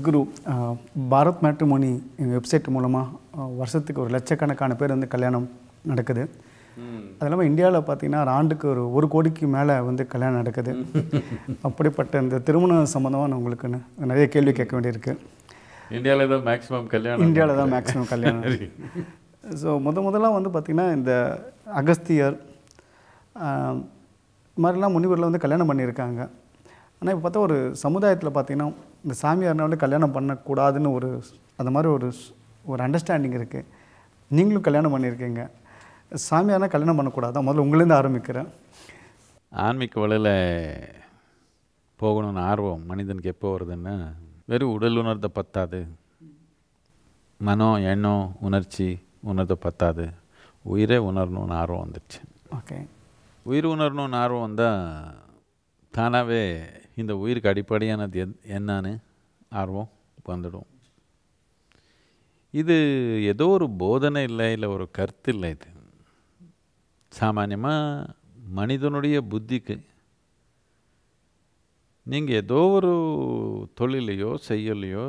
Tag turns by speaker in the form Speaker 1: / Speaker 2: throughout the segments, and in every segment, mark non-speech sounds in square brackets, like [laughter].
Speaker 1: Sadhguru Bharat matrimony எங்கள் website மூலமாக வருஷத்துக்கு ஒரு லட்சக்கணக்கான பேர் வந்து கல்யாணம் நடக்குது. அது இல்லாமல் இந்தியாவில் பார்த்தீங்கன்னா ஒரு ஆண்டுக்கு ஒரு ஒரு கோடிக்கு மேலே வந்து கல்யாணம் நடக்குது. [laughs] அப்படிப்பட்ட இந்த திருமணம் சம்மந்தமாக நான் உங்களுக்கு நிறைய கேள்வி கேட்க வேண்டியிருக்கு.
Speaker 2: இந்தியாவில் தான் மேக்ஸிமம் கல்யாணம்
Speaker 1: இந்தியாவில் தான் மேக்ஸிமம் கல்யாணம். ஸோ முத முதல்ல வந்து பார்த்திங்கன்னா இந்த அகஸ்தியர் மாதிரிலாம் முனிவரில் வந்து கல்யாணம் பண்ணியிருக்காங்க. ஆனால் இப்போ பார்த்தா ஒரு சமுதாயத்தில் பார்த்திங்கன்னா இந்த சாமியார்னா வந்து கல்யாணம் பண்ணக்கூடாதுன்னு ஒரு அந்த மாதிரி ஒரு ஒரு அண்டர்ஸ்டாண்டிங் இருக்குது நீங்களும் கல்யாணம் பண்ணியிருக்கீங்க. சாமியார்னா கல்யாணம் பண்ணக்கூடாது? முதல்ல உங்களேருந்து ஆரம்பிக்கிறேன்.
Speaker 2: ஆன்மீக வழியில் போகணும்னு ஆர்வம் மனிதனுக்கு எப்போ வருதுன்னா வெறும் உடல் உணர்ந்த பத்தாது. மனம் எண்ணம் உணர்ச்சி உணர்ந்த பத்தாது. உயிரே உணரணும்னு ஆர்வம் வந்துடுச்சு.
Speaker 1: ஓகே.
Speaker 2: உயிர் உணரணும்னு ஆர்வம் வந்தால் தானாகவே இந்த உயிருக்கு அடிப்படையானது என் என்னன்னு ஆர்வம் வந்துடும். இது ஏதோ ஒரு போதனை இல்லை இல்லை ஒரு கருத்து இல்லை இது. சாமானியமாக மனிதனுடைய புத்திக்கு நீங்கள் ஏதோ ஒரு தொழிலையோ செய்யலையோ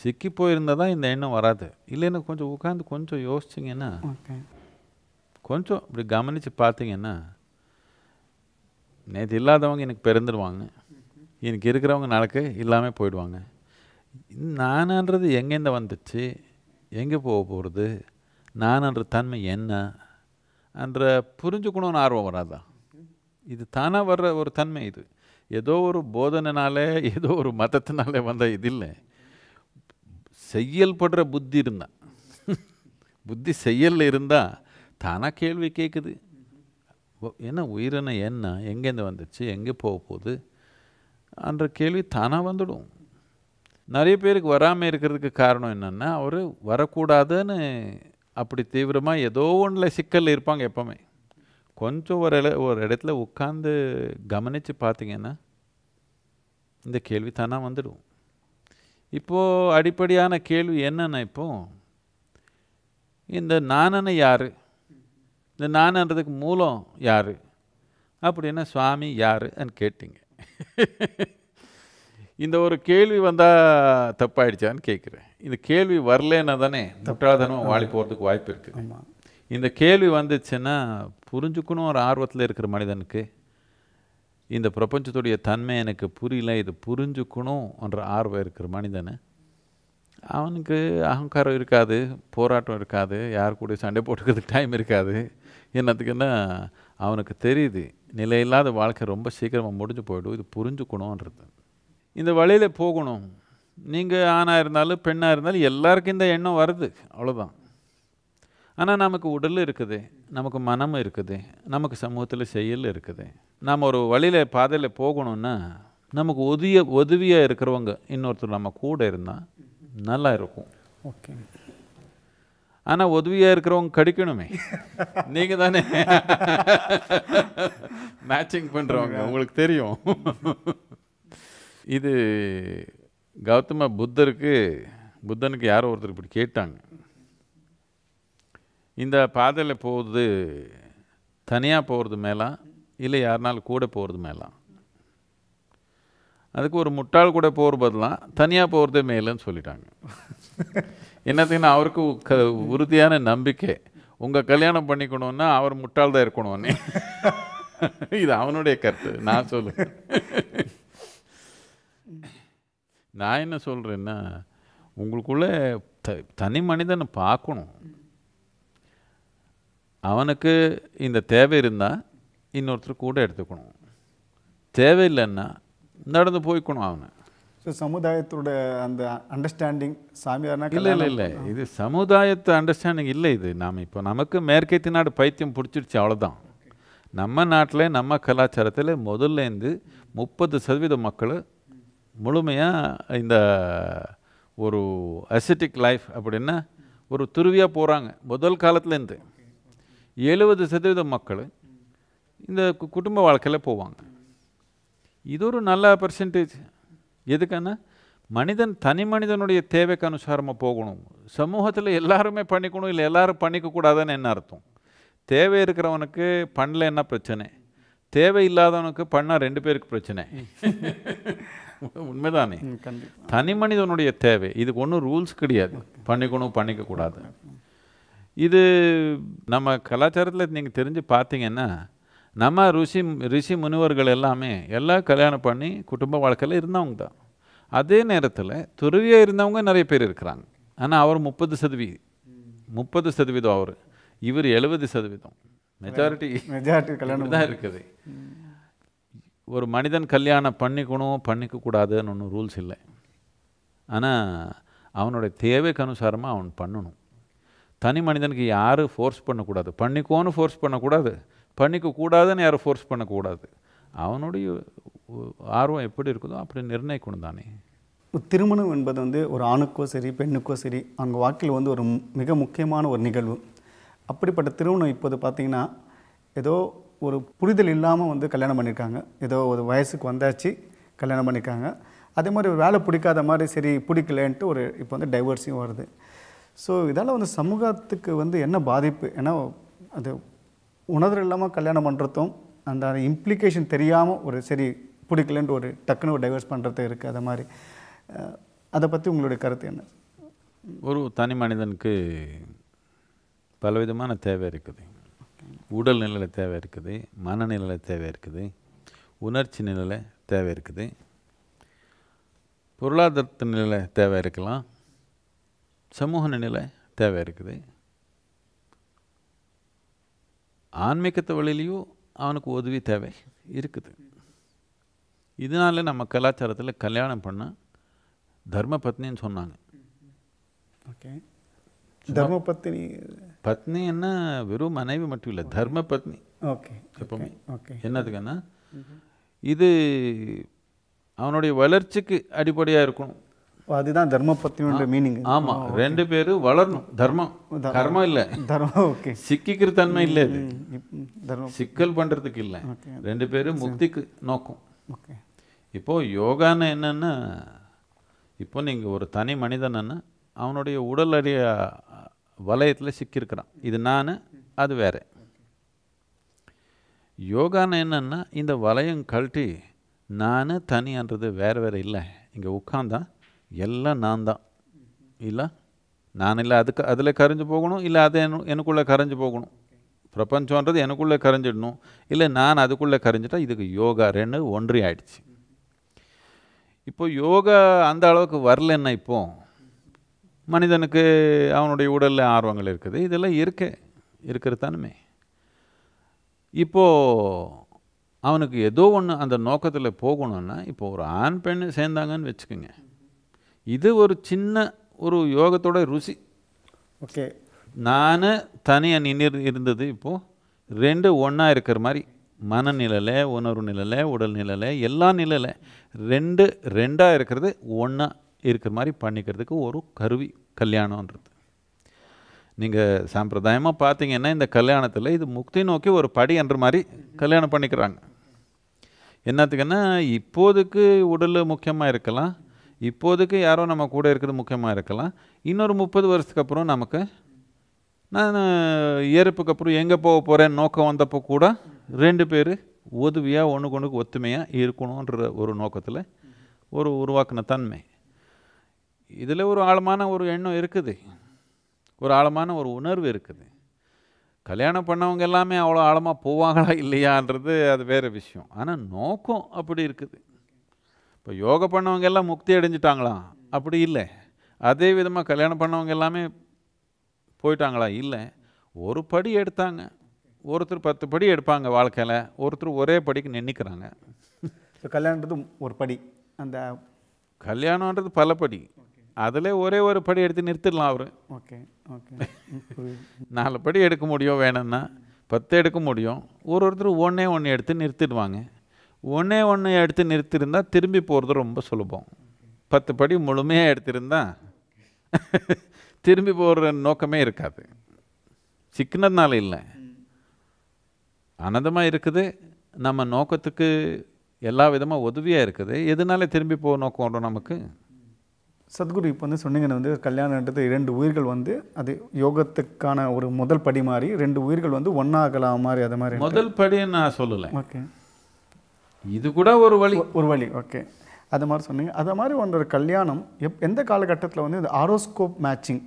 Speaker 2: சிக்கி போயிருந்தால் தான் இந்த எண்ணம் வராது. இல்லைன்னா கொஞ்சம் உட்காந்து கொஞ்சம் யோசிச்சிங்கன்னா கொஞ்சம் இப்படி கவனித்து பார்த்தீங்கன்னா நேற்று இல்லாதவங்க எனக்கு பிறந்துடுவாங்க எனக்கு இருக்கிறவங்க நாளைக்கு இல்லாமல் போயிடுவாங்க. நானன்றது எங்கேருந்து வந்துச்சு? எங்கே போக போகிறது நானன்ற தன்மை என்ன? என்ற புரிஞ்சுக்கணும்னு ஆர்வம் வராதா? இது தானாக வர்ற ஒரு தன்மை இது. ஏதோ ஒரு போதனைனாலே ஏதோ ஒரு மதத்தினாலே வந்த இது இல்லை. செயல்படுற புத்தி இருந்தா. புத்தி செயலில் இருந்தால் தானாக கேள்வி கேட்குது ஏன்னா என்ன? என்ன? எங்கேருந்து வந்துச்சு? எங்கே போக போகுது? என்ற கேள்வி தானாக வந்துடும். நிறைய பேருக்கு வராமல் இருக்கிறதுக்கு காரணம் என்னென்னா அவர் வரக்கூடாதுன்னு அப்படி தீவிரமாக ஏதோ ஒன்றில் சிக்கல் இருப்பாங்க எப்போவுமே. கொஞ்சம் ஒரு இட ஒரு இடத்துல உட்காந்து கவனித்து பார்த்தீங்கன்னா இந்த கேள்வி தானாக வந்துடும். இப்போது அடிப்படையான கேள்வி என்னென்னா இப்போ இந்த நானன்னு யார்? இந்த நானன்றதுக்கு மூலம் யார்? அப்படின்னா சுவாமி யாருன்னு கேட்டீங்க. [laughs] இந்த ஒரு கேள்வி வந்தால் தப்பாயிடுச்சான்னு கேட்குறேன் இந்த கேள்வி வரலன்னா தானே முட்டாள்தனமாக வாழி போகிறதுக்கு வாய்ப்பு இருக்குது இந்த கேள்வி வந்துச்சுன்னா புரிஞ்சுக்கணும் ஒரு ஆர்வத்தில் இருக்கிற மனிதனுக்கு. இந்த பிரபஞ்சத்துடைய தன்மை எனக்கு புரியல இது புரிஞ்சுக்கணும் என்ற ஆர்வம் இருக்கிற மனிதனை அவனுக்கு அகங்காரம் இருக்காது போராட்டம் இருக்காது யார் கூட சண்டை போட்டுக்கிறதுக்கு டைம் இருக்காது. என்னத்துக்குன்னா அவனுக்கு தெரியுது நிலையில்லாத வாழ்க்கை ரொம்ப சீக்கிரமாக முடிஞ்சு போயிடும் இது புரிஞ்சுக்கணுன்றது இந்த வழியில் போகணும். நீங்கள் ஆணாக இருந்தாலும் பெண்ணாக இருந்தாலும் எல்லாருக்கும் இந்த எண்ணம் வருது அவ்வளோதான் ஆனால் நமக்கு உடல் இருக்குது நமக்கு மனம் இருக்குது நமக்கு சமூகத்தில் செயல் இருக்குது. நாம் ஒரு வழியில் பாதையில் போகணும்னா நமக்கு உதவிய உதவியாக இருக்கிறவங்க இன்னொருத்தர் நம்ம கூட இருந்தால் நல்லா இருக்கும்.
Speaker 1: ஓகே.
Speaker 2: ஆனால் உதவியாக இருக்கிறவங்க கிடைக்கணுமே. [laughs] நீங்கள் தானே. மேட்சிங் பண்ணுறவங்க உங்களுக்கு தெரியும். இது கௌதம புத்தருக்கு புத்தனுக்கு யாரோ ஒருத்தர் இப்படி கேட்டாங்க. இந்த பாதையில் போகிறது தனியாக போகிறது மேலாம் இல்லை யாருனாலும் கூட போகிறது மேலாம் அதுக்கு ஒரு முட்டாள் கூட போகிற பதிலாம் தனியாக போகிறதே மேலேன்னு சொல்லிட்டாங்க. [laughs] என்னத்துக்குன்னா அவருக்கு க உறுதியான நம்பிக்கை. உங்கள் கல்யாணம் பண்ணிக்கணுன்னா அவர் முட்டாள் தான் இருக்கணும்னு [laughs] இது அவனுடைய கருத்து. நான் சொல்லு நான் என்ன சொல்கிறேன்னா உங்களுக்குள்ள த தனி மனிதனை பார்க்கணும். அவனுக்கு இந்த தேவை இருந்தால் இன்னொருத்தர் கூட எடுத்துக்கணும். தேவையில்லைன்னா நடந்து போய்க்கணும் அவனை.
Speaker 1: ஸோ சமுதாயத்தோட அந்த அண்டர்ஸ்டாண்டிங் சாமியார்னா
Speaker 2: இல்லை இல்லை இல்லை. இது சமுதாயத்து அண்டர்ஸ்டாண்டிங் இல்லை இது. நாம் இப்போ நமக்கு மேற்கத்திய நாடு பைத்தியம் பிடிச்சிருச்சு அவ்வளோதான் நம்ம நாட்டில் நம்ம கலாச்சாரத்தில் முதல்லேருந்து முப்பது சதவீத மக்கள் முழுமையாக இந்த ஒரு அசிட்டிக் லைஃப் அப்படின்னா ஒரு துருவியாக போகிறாங்க முதல் காலத்துலேருந்து எழுபது சதவீத மக்கள் இந்த கு- குடும்ப வாழ்க்கையில் போவாங்க. இது ஒரு நல்ல பர்சன்டேஜ் எதுக்குன்னா மனிதன் தனி மனிதனுடைய தேவைக்கு அனுசாரமாக போகணும். சமூகத்தில் எல்லாருமே பண்ணிக்கணும் இல்லை எல்லாரும் பண்ணிக்கக்கூடாதுன்னு என்ன அர்த்தம்? தேவை இருக்கிறவனுக்கு பண்ணல என்ன பிரச்சனை? தேவை இல்லாதவனுக்கு பண்ணால் ரெண்டு பேருக்கு பிரச்சனை. [laughs] உண்மைதானே? தனி மனிதனுடைய தேவை. இதுக்கு ஒன்றும் ரூல்ஸ் கிடையாது. பண்ணிக்கணும் பண்ணிக்கக்கூடாது இது நம்ம கலாச்சாரத்தில் நீங்கள் தெரிஞ்சு பார்த்தீங்கன்னா நம்ம ருஷி ரிஷி முனிவர்கள் எல்லாமே எல்லாம் கல்யாணம் பண்ணி குடும்ப வாழ்க்கையில் இருந்தவங்க தான். அதே நேரத்தில் துறவியாக இருந்தவங்க நிறைய பேர் இருக்கிறாங்க. ஆனால் அவர் முப்பது சதவீதம். முப்பது சதவீதம் அவர். இவர் எழுபது சதவீதம். மெஜாரிட்டி
Speaker 1: மெஜாரிட்டி கல்யாணம்
Speaker 2: தான் இருக்குது. ஒரு மனிதன் கல்யாணம் பண்ணிக்கணும் பண்ணிக்க கூடாதுன்னு ஒன்றும் ரூல்ஸ் இல்லை. ஆனால் அவனுடைய தேவைக்கு அனுசாரமாக அவன் பண்ணணும். தனி மனிதனுக்கு யாரும் ஃபோர்ஸ் பண்ணக்கூடாது. பண்ணிக்கோன்னு ஃபோர்ஸ் பண்ணக்கூடாது. பண்ணிக்கக்கூடாதுன்னு யாரும் ஃபோர்ஸ் பண்ணக்கூடாது. அவனுடைய ஆர்வம் எப்படி இருக்குதோ அப்படி நிர்ணயிக்கணும் தானே.
Speaker 1: திருமணம் என்பது வந்து ஒரு ஆணுக்கோ சரி பெண்ணுக்கோ சரி அவங்க வாழ்க்கையில் வந்து ஒரு மிக முக்கியமான ஒரு நிகழ்வு. அப்படிப்பட்ட திருமணம் இப்போது பார்த்தீங்கன்னா ஏதோ ஒரு புரிதல் இல்லாமல் வந்து கல்யாணம் பண்ணியிருக்காங்க ஏதோ ஒரு வயசுக்கு வந்தாச்சு கல்யாணம் பண்ணியிருக்காங்க அதே மாதிரி ஒரு வேலை பிடிக்காத மாதிரி சரி பிடிக்கலன்ட்டு ஒரு இப்போ வந்து டைவர்ஸையும் வருது. ஸோ இதால் வந்து சமூகத்துக்கு வந்து என்ன பாதிப்பு? ஏன்னா அது உணர்வு இல்லாமல் கல்யாணம் பண்ணுறதும் அந்த இம்ப்ளிகேஷன் தெரியாமல் ஒரு சரி பிடிக்கலன்ட்டு ஒரு டக்குன்னு ஒரு டைவர்ஸ் பண்ணுறது இருக்குது அதை மாதிரி. அதை பற்றி உங்களுடைய கருத்து என்ன?
Speaker 2: ஒரு தனி மனிதனுக்கு பலவிதமான தேவை இருக்குது. உடல் நிலையில் தேவை இருக்குது மனநிலையில் தேவை இருக்குது உணர்ச்சி நிலையில் தேவை இருக்குது பொருளாதாரத்து நிலையில் தேவை இருக்கலாம் சமூக நிலையில் தேவை இருக்குது. ஆன்மீகத்து வழியிலையும் அவனுக்கு உதவி தேவை இருக்குது. இதனால நம்ம கலாச்சாரத்தில் கல்யாணம் பண்ண தர்ம பத்னின்னு சொன்னாங்க.
Speaker 1: ஓகே. தர்மபத்தினி
Speaker 2: பத்னி என்ன வெறும் மனைவி மட்டும் இல்லை தர்ம பத்னி
Speaker 1: ஓகே
Speaker 2: எப்பவுமே.
Speaker 1: ஓகே.
Speaker 2: என்னதுக்குன்னா இது அவனுடைய வளர்ச்சிக்கு அடிப்படையாக இருக்கணும்.
Speaker 1: அதுதான் தர்மபத்தினியோட மீனிங்
Speaker 2: ஆமா ரெண்டு பேரும் வளரணும். தர்மம் கர்மம் இல்லை.
Speaker 1: தர்மம் ஓகே.
Speaker 2: சிக்கிக்கிற தன்மை இல்லை இது.
Speaker 1: தர்மம்.
Speaker 2: சிக்கல் பண்றதுக்கு இல்லை. ரெண்டு பேரும் முக்திக்கு நோக்கம்.
Speaker 1: ஓகே.
Speaker 2: இப்போ யோகான்னு என்னன்னா இப்போ நீங்க ஒரு தனி மனிதன்னா அவனுடைய உடல் அறிய வலயத்தில் சிக்கியிருக்கிறான். இது நான் அது வேற. யோகான்னு என்னன்னா இந்த வலயம் கழட்டி நான் தனின்றது வேற வேற இல்லை. இங்கே உட்காந்தா எல்லாம் நான் தான். இல்லை? நான் இல்லை அதுக்கு அதில் கரைஞ்சு போகணும் இல்லை அது எனக்குள்ளே கரைஞ்சு போகணும். பிரபஞ்சன்றது எனக்குள்ளே கரைஞ்சிடணும். இல்லை நான் அதுக்குள்ளே கரைஞ்சிட்டா இதுக்கு யோகா ரெண்டு ஒன்றி ஆயிடுச்சு. இப்போ யோகா அந்த அளவுக்கு வரலன்னா இப்போ மனிதனுக்கு அவனுடைய உடலில் ஆர்வங்கள் இருக்குது. இதெல்லாம் இருக்க இருக்கிற தானுமே. இப்போது அவனுக்கு ஏதோ ஒன்று அந்த நோக்கத்தில் போகணுன்னா இப்போ ஒரு ஆண் பெண் சேர்ந்தாங்கன்னு வச்சுக்கோங்க. இது ஒரு சின்ன ஒரு யோகத்தோட ருசி.
Speaker 1: ஓகே.
Speaker 2: நான் தனியாக நின்று இருந்தது இப்போது ரெண்டு ஒன்றா இருக்கிற மாதிரி மனநிலையில் உணர்வு நிலையில் உடல் நிலையில் எல்லா நிலையில் ரெண்டு ரெண்டாக இருக்கிறது ஒன்றா இருக்கிற மாதிரி பண்ணிக்கிறதுக்கு ஒரு கருவி கல்யாணன்றது நீங்கள் சாம்பிரதாயமாக பார்த்தீங்கன்னா இந்த கல்யாணத்தில் இது முக்தி நோக்கி ஒரு படி என்ற மாதிரி கல்யாணம் பண்ணிக்கிறாங்க. என்னத்துக்குன்னா இப்போதைக்கு உடல் முக்கியமாக இருக்கலாம் இப்போதைக்கு யாரோ நம்ம கூட இருக்கிறது முக்கியமாக இருக்கலாம். இன்னொரு முப்பது வருஷத்துக்கு அப்புறம் நமக்கு நான் இறப்புக்கு அப்புறம் எங்கே போக போகிறேன் நோக்கம் வந்தப்போ கூட ரெண்டு பேர் உதவியாக ஒன்று கொண்டு ஒத்துமையாக இருக்கணுன்ற ஒரு நோக்கத்தில் ஒரு உருவாக்கின தன்மை. இதில் ஒரு ஆழமான ஒரு எண்ணம் இருக்குது. ஒரு ஆழமான ஒரு உணர்வு இருக்குது. கல்யாணம் பண்ணவங்க எல்லாமே அவ்வளோ ஆழமாக போவாங்களா இல்லையான்றது அது வேறு விஷயம். ஆனால் நோக்கம் அப்படி இருக்குது. இப்போ யோகா பண்ணவங்க எல்லாம் முக்தி அடைஞ்சிட்டாங்களாம் அப்படி இல்லை. அதே விதமாக கல்யாணம் பண்ணவங்க எல்லாமே போயிட்டாங்களா? இல்லை. ஒரு படி எடுத்தாங்க. ஒருத்தர் பத்து படி எடுப்பாங்க வாழ்க்கையில். ஒருத்தர் ஒரே படிக்கு நின்றுக்கிறாங்க
Speaker 1: ஸோ கல்யாணன்றது ஒரு படி. அந்த
Speaker 2: கல்யாணன்றது பல படி. அதில் ஒரே ஒரு படி எடுத்து நிறுத்திடலாம் அவர்.
Speaker 1: Okay okay. [laughs]
Speaker 2: நாலு படி எடுக்க முடியும் வேணும்னா பத்து எடுக்க முடியும். ஒரு ஒருத்தர் ஒன்றே ஒன்று எடுத்து நிறுத்திடுவாங்க. ஒன்றே ஒன்று எடுத்து நிறுத்திருந்தா திரும்பி போகிறது ரொம்ப சுலபம். பத்து படி முழுமையாக எடுத்திருந்தா திரும்பி போகிற நோக்கமே இருக்காது. சிக்கினதுனால இல்லை. ஆனந்தமாக இருக்குது. நம்ம நோக்கத்துக்கு எல்லா விதமாக உதவியாக இருக்குது. எதனால திரும்பி போக நோக்கம் வரும் நமக்கு?
Speaker 1: சத்குரு இப்போ வந்து சொன்னீங்கன்னு வந்து கல்யாணன்றது இரண்டு உயிர்கள் வந்து அது யோகத்துக்கான ஒரு முதல் படி மாதிரி ரெண்டு உயிர்கள் வந்து ஒன்றாகலாம் மாதிரி அது மாதிரி
Speaker 2: முதல் படின்னு நான் சொல்லலை.
Speaker 1: ஓகே.
Speaker 2: இது கூட ஒரு வழி.
Speaker 1: ஒரு வழி ஓகே அது மாதிரி சொன்னீங்க. அது மாதிரி ஒன்று ஒரு கல்யாணம் எப் எந்த காலகட்டத்தில் வந்து இந்த ஆரோஸ்கோப் மேட்சிங்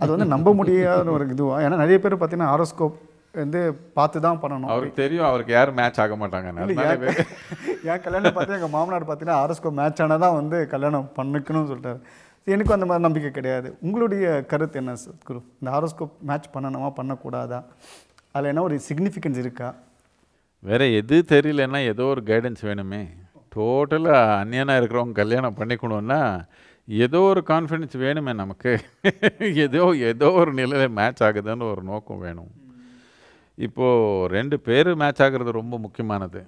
Speaker 1: அது வந்து நம்ப முடியாத ஒரு இதுவா? ஏன்னா நிறைய பேர் பார்த்தீங்கன்னா ஆரோஸ்கோப் வந்து பார்த்து தான் பண்ணணும்.
Speaker 2: அவருக்கு தெரியும் அவருக்கு யாரும் மேட்ச் ஆக மாட்டாங்க.
Speaker 1: என் [laughs] கல்யாணம் பார்த்து எங்கள் மாமனார் பார்த்தீங்கன்னா ஆரோஸ்கோப் மேட்ச் ஆனால் தான் வந்து கல்யாணம் பண்ணிக்கணும்னு சொல்லிட்டாரு. எனக்கும் அந்த மாதிரி நம்பிக்கை கிடையாது. உங்களுடைய கருத்து என்ன குரு இந்த ஆரோஸ்கோப் மேட்ச் பண்ணணுமா பண்ணக்கூடாதா? அதில் என்ன ஒரு சிக்னிஃபிகன்ஸ் இருக்கா?
Speaker 2: வேற எது தெரியலன்னா ஏதோ ஒரு கைடன்ஸ் வேணுமே. டோட்டலாக அந்நியனாக இருக்கிறவங்க கல்யாணம் பண்ணிக்கணும்னா ஏதோ ஒரு கான்ஃபிடென்ஸ் வேணுமே நமக்கு. ஏதோ ஏதோ ஒரு நிலையில் மேட்ச் ஆகுதுன்னு ஒரு நோக்கம் வேணும். இப்போது ரெண்டு பேர் மேட்ச் ஆகுறது ரொம்ப முக்கியமானது.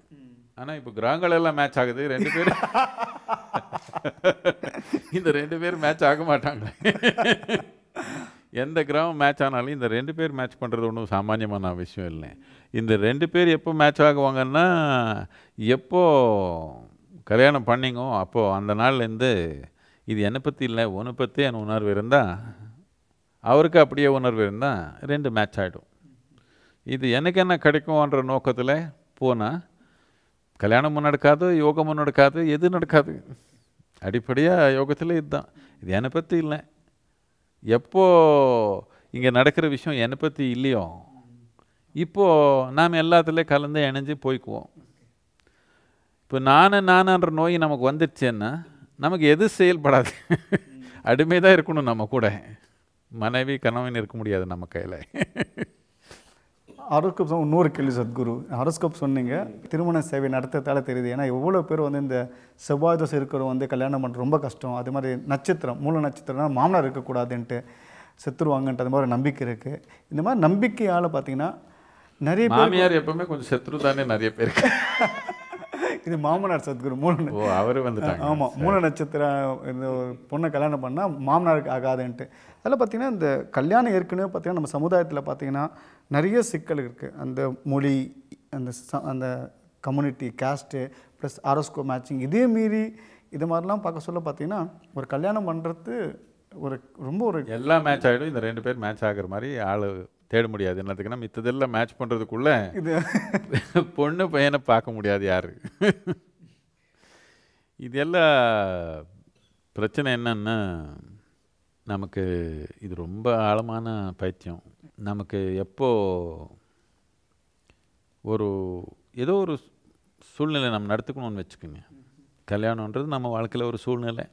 Speaker 2: ஆனால் இப்போ கிரகங்கள் எல்லாம் மேட்ச் ஆகுது ரெண்டு பேர் [laughs] இந்த ரெண்டு பேர் மேட்ச் ஆக மாட்டாங்க எந்த கிரகம் மேட்ச் ஆனாலும் இந்த ரெண்டு பேர் மேட்ச் பண்ணுறது ஒன்றும் சாமானியமான விஷயம் இல்லை இந்த ரெண்டு பேர் எப்போ மேட்ச் ஆகுவாங்கன்னா எப்போ கல்யாணம் பண்ணிங்கோ அப்போது அந்த நாள்லேருந்து இது என்னை பற்றி இல்லை உன்னை பற்றி என் உணர்வு இருந்தால் அவருக்கு அப்படியே உணர்வு இருந்தால் ரெண்டு மேட்ச் ஆகிடும் இது எனக்கு என்ன கிடைக்கும்ன்ற நோக்கத்தில் போனால் கல்யாணமும் நடக்காது யோகமும் நடக்காது எது நடக்காது. அடிப்படையாக யோகத்தில் இதுதான். இது என்னை பற்றி இல்லை. எப்போ இங்கே நடக்கிற விஷயம் என்னை பற்றி இல்லையோ இப்போது நாம் எல்லாத்துலேயும் கலந்து இணைஞ்சு போய்க்குவோம். இப்போ நானு நானுன்ற நோய் நமக்கு வந்துடுச்சேன்னா நமக்கு எது செயல்படாது? [laughs] அடிமை தான் இருக்கணும் நம்ம கூட. மனைவி கணவன் இருக்க முடியாது நம்ம கையில்.
Speaker 1: ஆரோஸ்கோப் சொன்ன இன்னொரு கேள்வி சத்குரு. ஆரோஸ்கோப் சொன்னீங்க. திருமண சேவை நடத்துறதால தெரியுது. ஏன்னா எவ்வளோ பேர் வந்து இந்த செவ்வாய் தோசை இருக்கிறவங்க வந்து கல்யாணம் பண்ணுறது ரொம்ப கஷ்டம். அது மாதிரி நட்சத்திரம் மூல நட்சத்திரம்னா மாமனார் இருக்கக்கூடாதுன்ட்டு செத்துருவாங்கன்ட்டு அது மாதிரி நம்பிக்கை இருக்குது இந்த மாதிரி நம்பிக்கையால் பார்த்தீங்கன்னா நிறைய பேர்
Speaker 2: மாமியார் எப்பவுமே கொஞ்சம் செத்துரு தானே நிறைய பேருக்கு. [laughs]
Speaker 1: இது மாமனார் சத்குரு
Speaker 2: ஓ அவரு வந்துட்டாங்க.
Speaker 1: ஆமாம் மூல நட்சத்திரம் இந்த பொண்ணை கல்யாணம் பண்ணால் மாமனாருக்கு ஆகாதுன்ட்டு. அதில் பார்த்தீங்கன்னா இந்த கல்யாணம் ஏற்கனவே பார்த்தீங்கன்னா நம்ம சமுதாயத்தில் பார்த்தீங்கன்னா நிறைய சிக்கல் இருக்குது அந்த மொழி அந்த அந்த community caste plus horoscope matching இதே மீறி இது மாதிரிலாம் பார்க்க சொல்ல பார்த்தீங்கன்னா ஒரு கல்யாணம் பண்ணுறது ஒரு ரொம்ப ஒரு
Speaker 2: எல்லாம் மேட்ச் ஆகிடும் இந்த ரெண்டு பேர் மேட்ச் ஆகுற மாதிரி ஆள் தேட முடியாது. என்னத்துக்குன்னா மித்ததெல்லாம் மேட்ச் பண்ணுறதுக்குள்ள
Speaker 1: இது [laughs]
Speaker 2: பொண்ணு பையனை பார்க்க முடியாது யாரு. இதெல்லாம் பிரச்சனை என்னன்னா நமக்கு இது ரொம்ப ஆழமான பைத்தியம். நமக்கு எப்போ ஒரு ஏதோ ஒரு சூழ்நிலை நம்ம நடத்துக்கணும்னு வச்சுக்கோங்க. கல்யாணன்றது நம்ம வாழ்க்கையில் ஒரு சூழ்நிலை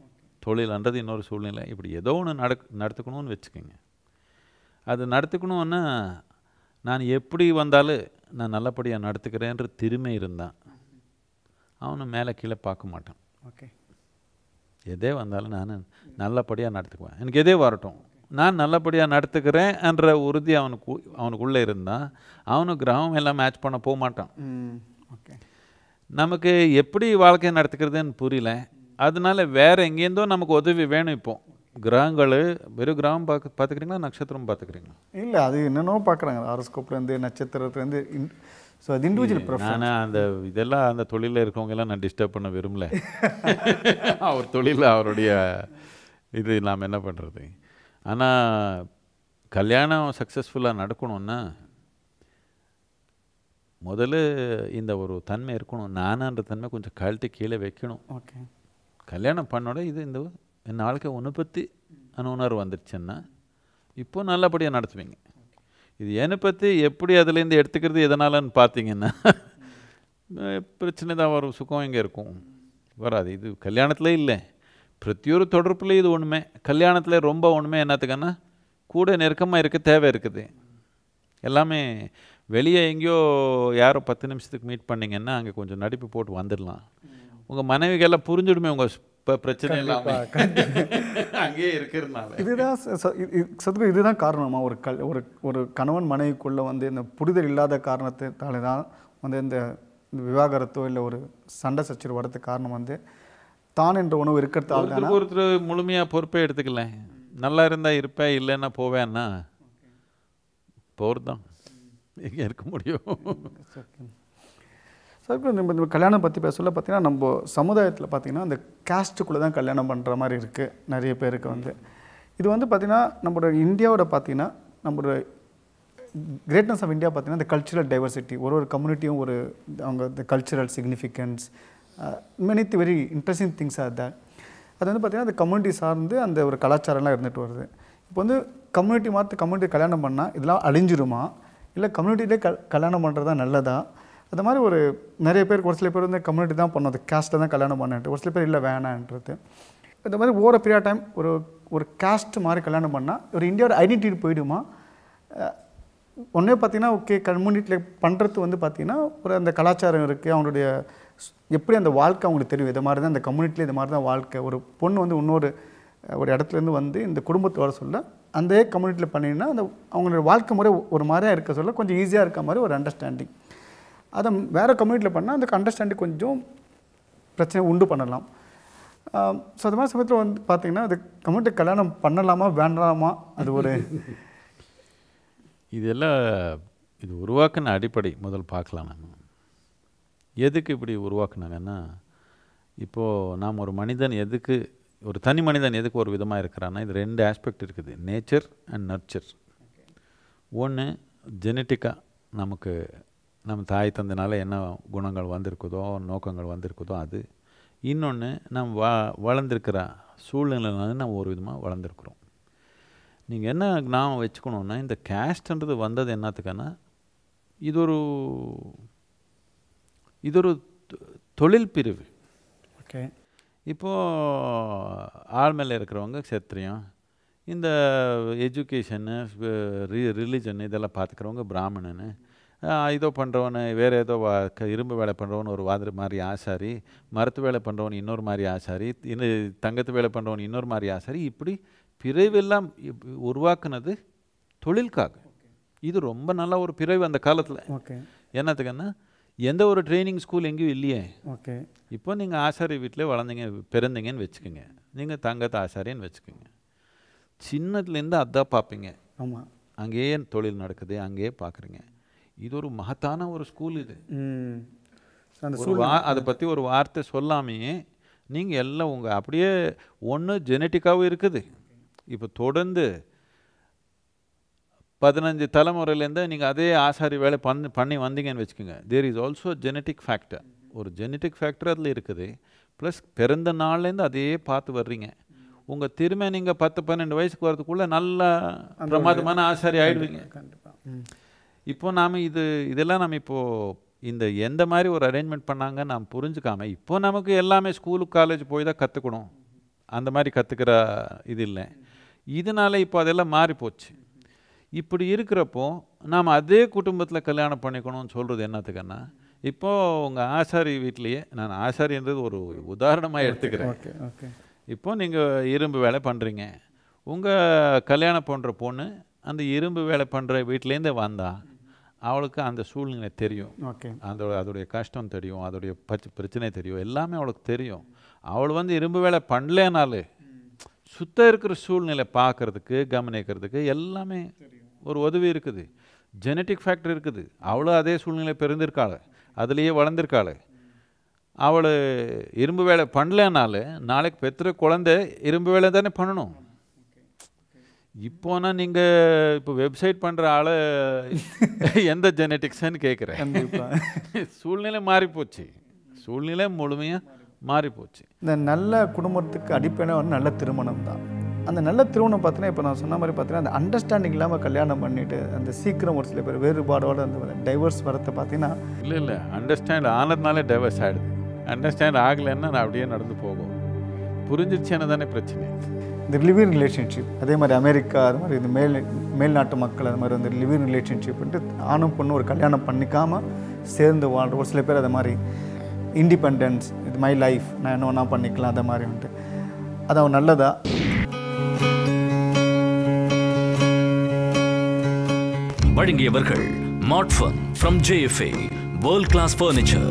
Speaker 2: தொழில்ன்றது இன்னொரு சூழ்நிலை. இப்படி ஏதோ ஒன்று நடக் நடத்துக்கணும்னு வச்சுக்கோங்க. அது நடத்துக்கணும்னா நான் எப்படி வந்தாலும் நான் நல்லபடியாக நடத்துக்கிறேன்ற திறமை இருந்தான் அவனை மேலே கீழே பார்க்க மாட்டான்.
Speaker 1: ஓகே.
Speaker 2: எதே வந்தாலும் நான் நல்லபடியாக நடத்துக்குவேன். எனக்கு எதே வரட்டும். நான் நல்லபடியாக நடத்துக்கிறேன் என்ற உறுதி அவனுக்கு அவனுக்குள்ளே இருந்தால் அவனுக்கு கிரகம் எல்லாம் மேட்ச் பண்ண போக மாட்டான்.
Speaker 1: ஓகே.
Speaker 2: நமக்கு எப்படி வாழ்க்கையை நடத்துக்கிறதுன்னு புரியல. அதனால வேற எங்கேருந்தோ நமக்கு உதவி வேணும் இப்போ. கிரகங்கள் வெறும் கிரகம் பார்க்க பார்த்துக்கிறீங்களா நட்சத்திரம் பார்த்துக்கிறீங்களா
Speaker 1: இல்லை அது என்னென்னோ பார்க்குறாங்க ஹாரோஸ்கோப்லேருந்து நட்சத்திரத்துலேருந்து ஸோ அது இண்டிவிஜுவல் ப்ரிஃபர்
Speaker 2: நான் அந்த இதெல்லாம் அந்த தொழிலில் இருக்கவங்க எல்லாம் நான் டிஸ்டர்ப் பண்ண விரும்பல. [laughs] [laughs] அவர் தொழில் அவருடைய இது நாம் என்ன பண்ணுறது ஆனால் கல்யாணம் சக்ஸஸ்ஃபுல்லாக நடக்கணும்னா முதல்ல இந்த ஒரு தன்மை இருக்கணும். நானான்ற தன்மை கொஞ்சம் கழட்டி கீழே வைக்கணும்.
Speaker 1: ஓகே.
Speaker 2: கல்யாணம் பண்ணோட இது இந்த என் வாழ்க்கை ஒன்று பற்றி உணர்வு வந்துடுச்சுன்னா இப்போ நல்லபடியாக நடத்துவீங்க. இது என்னை பற்றி எப்படி அதுலேருந்து எடுத்துக்கிறது எதனாலன்னு பார்த்தீங்கன்னா பிரச்சனை தான் வரும் சுகம் எங்கே இருக்கும். வராது. இது கல்யாணத்துல இல்லை. பிரத்தியொரு தொடர்புல இது ஒண்ணுமே. கல்யாணத்துல ரொம்ப ஒண்ணுமே என்னத்துக்குன்னா கூட நெருக்கமா இருக்க தேவை இருக்குது. எல்லாமே வெளியே எங்கேயோ யாரோ பத்து நிமிஷத்துக்கு மீட் பண்ணீங்கன்னா அங்கே கொஞ்சம் நடிப்பு போட்டு வந்துடலாம். உங்கள் மனைவிக்கெல்லாம் புரிஞ்சிடுமே உங்கள் இப்போ பிரச்சனை இல்லாம [laughs] அங்கேயே இருக்கிறதுனால.
Speaker 1: இதுதான் ச- ச- இது- இது- சத்குரு இதுதான் காரணமா? ஒரு கல் ஒரு ஒரு கணவன் மனைவிக்குள்ள வந்து இந்த புரிதல் இல்லாத காரணத்தினால தான் வந்து இந்த இந்த விவாகரத்தோ இல்லை ஒரு சண்டை சச்சரவு வரதுக்கு காரணம் வந்து தான் என்ற உணவு இருக்கிறதால
Speaker 2: ஒருத்தர் முழுமையாக பொறுப்பே எடுத்துக்கல நல்லா இருந்தா இருப்பேன் இல்லைன்னா போவேன்னா? போகிறது தான் எங்கே இருக்க முடியும்?
Speaker 1: சார் இப்போ நம்ம கல்யாணம் பற்றி பேசல பார்த்தீங்கன்னா நம்ம சமுதாயத்தில் பார்த்தீங்கன்னா அந்த காஸ்ட்டுக்குள்ளே தான் கல்யாணம் பண்ணுற மாதிரி இருக்குது நிறைய பேருக்கு வந்து. இது வந்து பார்த்தீங்கன்னா நம்மளோட இந்தியாவோட பார்த்தீங்கன்னா நம்மளோட கிரேட்னஸ் ஆஃப் இந்தியா பார்த்தீங்கன்னா இந்த கல்ச்சுரல் டைவர்சிட்டி ஒரு ஒரு கம்யூனிட்டியும் ஒரு அவங்க இந்த cultural significance many very interesting things are that அது வந்து பார்த்தீங்கன்னா அந்த கம்யூனிட்டி சார்ந்து அந்த ஒரு கலாச்சாரம்லாம் இருந்துட்டு வருது. இப்போ வந்து கம்யூனிட்டி மாற்று கம்யூனிட்டி கல்யாணம் பண்ணால் இதெல்லாம் அழிஞ்சிருமா? இல்லை கம்யூனிட்டிலே க கல்யாணம் பண்ணுறது தான் நல்லதா? அது மாதிரி ஒரு நிறைய பேர் ஒரு சில பேர் வந்து கம்யூனிட்டி தான் பண்ணணும் அது கேஸ்ட்டில் தான் கல்யாணம் பண்ணேன்ட்டு. ஒரு சில பேர் இல்லை வேணான்றது. இந்த மாதிரி ஓர பீரியட் டைம் ஒரு ஒரு கேஸ்ட் மாதிரி கல்யாணம் பண்ணால் ஒரு இந்தியாவோட ஐடென்டிட்டி போயிடுமா? Uh, ஒன்றே பார்த்தீங்கன்னா ஓகே கம்யூனிட்டியில் பண்ணுறது வந்து பார்த்திங்கன்னா ஒரு அந்த கலாச்சாரம் இருக்குது அவங்களுடைய எப்படி அந்த வாழ்க்கை அவங்களுக்கு தெரியும்? இது மாதிரி தான் அந்த கம்யூனிட்டியில் இது மாதிரி தான் வாழ்க்கை. ஒரு பொண்ணு வந்து இன்னொரு ஒரு இடத்துலேருந்து வந்து இந்த குடும்பத்தை வர சொல்ல அந்த கம்யூனிட்டியில் பண்ணிங்கன்னா அந்த அவங்களோட வாழ்க்கை முறை ஒரு மாதிரியாக இருக்க சொல்ல கொஞ்சம் ஈஸியாக இருக்க மாதிரி ஒரு அண்டர்ஸ்டாண்டிங் அதை வேறு கம்யூனிட்டியில் பண்ணால் அந்த அண்டர்ஸ்டாண்டிங் கொஞ்சம் பிரச்சனை உண்டு பண்ணலாம். ஸோ அது மாதிரி சமயத்தில் வந்து பார்த்தீங்கன்னா அது கம்யூனிட்டி கல்யாணம் பண்ணலாமா வேண்டாமா? அது ஒரு [laughs]
Speaker 2: இதெல்லாம் இது உருவாக்கின அடிப்படை. முதல் பார்க்கலாம் நம்ம. எதுக்கு இப்படி உருவாக்குனாங்கன்னா இப்போது நாம் ஒரு மனிதன் எதுக்கு ஒரு தனி மனிதன் எதுக்கு ஒரு விதமாக இருக்கிறான்னா இது ரெண்டு ஆஸ்பெக்ட் இருக்குது. நேச்சர் அண்ட் நர்ச்சர் ஒன்று ஜெனட்டிக்காக நமக்கு நம்ம தாய் தந்தனால என்ன குணங்கள் வந்திருக்குதோ நோக்கங்கள் வந்திருக்குதோ அது. இன்னொன்று நம்ம வா வளர்ந்துருக்கிற சூழ்நிலைனால நம்ம ஒரு விதமாக வளர்ந்துருக்குறோம். நீங்கள் என்ன ஞாபகம் வச்சுக்கணுன்னா இந்த கேஸ்ட்ன்றது வந்தது என்னத்துக்குன்னா இது ஒரு இது ஒரு தொ- தொழில் பிரிவு
Speaker 1: ஓகே
Speaker 2: இப்போது ஆள் மேலே இருக்கிறவங்க சத்திரியம் இந்த எஜுகேஷனு ரி ரிலிஜன் இதெல்லாம் பார்த்துக்கிறவங்க பிராமணனு இதோ பண்ணுறவனு வேறு ஏதோ இரும்பு வேலை பண்ணுறவன் ஒரு வாதிர மாதிரி ஆசாரி மரத்து வேலை பண்ணுறவன் இன்னொரு மாதிரி ஆசாரி இன்னும் தங்கத்து வேலை பண்ணுறவன் இன்னொரு மாதிரி ஆசாரி இப்படி பிறவெல்லாம் இப்- உருவாக்குனது தொழிலுக்காக இது ரொம்ப நல்ல ஒரு பிறவி அந்த காலத்தில்
Speaker 1: ஓகே
Speaker 2: என்னத்துக்குன்னா எந்த ஒரு ட்ரைனிங் ஸ்கூல் எங்கேயும் இல்லையே.
Speaker 1: ஓகே.
Speaker 2: இப்போ நீங்கள் ஆசாரி வீட்டில் வளர்ந்தீங்க பிறந்தீங்கன்னு வச்சுக்கோங்க. நீங்கள் தங்கத்து ஆசாரின்னு வச்சுக்கோங்க. சின்னதுலேருந்து அதான் பார்ப்பீங்க.
Speaker 1: ஆமாம்
Speaker 2: அங்கேயே தொழில் நடக்குது அங்கேயே பார்க்குறீங்க. இது ஒரு மகத்தான ஒரு ஸ்கூல் இது. அதை பற்றி ஒரு வார்த்தை சொல்லாமையே நீங்கள் எல்லாம் உங்கள் அப்படியே ஒன்று ஜெனட்டிக்காகவும் இருக்குது. இப்போ தொடர்ந்து பதினஞ்சு தலைமுறையிலேருந்து நீங்கள் அதே ஆசாரி வேலை பண்ணி பண்ணி வந்தீங்கன்னு வச்சுக்கோங்க. There is also genetic factor ஒரு ஜெனட்டிக் ஃபேக்டர் அதில் இருக்குது. ப்ளஸ் பிறந்த நாள்லேருந்து அதே பார்த்து வர்றீங்க. உங்கள் திரும்ப நீங்கள் பத்து பன்னெண்டு வயசுக்கு வரதுக்குள்ளே நல்லா பிரமாதமான ஆசாரி
Speaker 1: ம்.
Speaker 2: இப்போ நாம் இது இதெல்லாம் நம்ம இப்போ இந்த எந்த மாதிரி ஒரு அரேஞ்ச்மெண்ட் பண்ணாங்க நாம் புரிஞ்சுக்காம இப்போ நமக்கு எல்லாமே ஸ்கூலுக்கு காலேஜ் போய் தான் கற்றுக்கணும் அந்த மாதிரி கற்றுக்கிற இது இல்லை. இதனால இப்போ அதெல்லாம் மாறி போச்சு இப்படி இருக்கிறப்போ நாம் அதே குடும்பத்தில் கல்யாணம் பண்ணிக்கணும்னு சொல்கிறது என்னத்துக்குன்னா இப்போ உங்கள் ஆசாரி வீட்லேயே நான் ஆசாரின்றது ஒரு உதாரணமாக எடுத்துக்கிறேன்.
Speaker 1: ஓகே ஓகே
Speaker 2: இப்போ நீங்கள் இரும்பு வேலை பண்ணுறீங்க உங்கள் கல்யாணம் பண்ணுற பொண்ணு அந்த இரும்பு வேலை பண்ணுற வீட்டிலேருந்து வந்தா அவளுக்கு அந்த சூழ்நிலை தெரியும்.
Speaker 1: ஓகே
Speaker 2: அதோட அதோடைய கஷ்டம் தெரியும் அதோடைய பச்ச பிரச்சனை தெரியும். எல்லாமே அவளுக்கு தெரியும். அவள் வந்து இரும்பு வேலை பண்ணலேனாலே சுத்த இருக்கிற சூழ்நிலை பார்க்கறதுக்கு கவனிக்கிறதுக்கு எல்லாமே ஒரு உதவி இருக்குது. ஜெனட்டிக் ஃபேக்டர் இருக்குது. அவளும் அதே சூழ்நிலை பிறந்திருக்காள். அதுலேயே வளர்ந்துருக்காள். அவள் இரும்பு வேலை பண்ணலனால நாளைக்கு பெற்ற குழந்தை இரும்பு வேலை தானே பண்ணணும். இப்போனா நீங்கள் இப்போ வெப்சைட் பண்ணுற ஆளை எந்த ஜெனட்டிக்ஸ்ன்னு கேட்குறேன் சூழ்நிலை மாறி போச்சு சூழ்நிலை முழுமையாக மாறி போச்சு
Speaker 1: இந்த நல்ல குடும்பத்துக்கு அடிப்படை வந்து நல்ல திருமணம் தான் அந்த நல்ல திருமணம் பார்த்தீங்கன்னா இப்போ நான் சொன்ன மாதிரி பார்த்தீங்கன்னா அந்த அண்டர்ஸ்டாண்டிங் இல்லாமல் கல்யாணம் பண்ணிட்டு அந்த சீக்கிரம் ஒரு சில பேர் வேறுபாடோட அந்த டைவர்ஸ் வரத்தை பார்த்தீங்கன்னா
Speaker 2: இல்லை இல்லை. அண்டர்ஸ்டாண்ட் ஆனதுனாலே டைவர்ஸ் ஆகிடுது அண்டர்ஸ்டாண்ட் ஆகலைன்னா நான் அப்படியே நடந்து போகும். புரிஞ்சிருச்சேன்னு தானே பிரச்சனை.
Speaker 1: இந்த லிவிங் ரிலேஷன்ஷிப் அதே மாதிரி அமெரிக்கா அது மாதிரி இந்த மேல் மேல்நாட்டு மக்கள் அது மாதிரி வந்து லிவிங் ரிலேஷன்ஷிப்ன்ட்டு ஆணும் பொண்ணு ஒரு கல்யாணம் பண்ணிக்காமல் சேர்ந்து வாழ்ற ஒரு சில பேர் அது மாதிரி இண்டிபெண்டன்ஸ் இது மை லைஃப் நான் என்ன வேணா பண்ணிக்கலாம் அந்த மாதிரி வந்துட்டு அது அவன் நல்லதா?
Speaker 3: வழங்கியவர்கள் மாட்ஃபன் from JFA world class furniture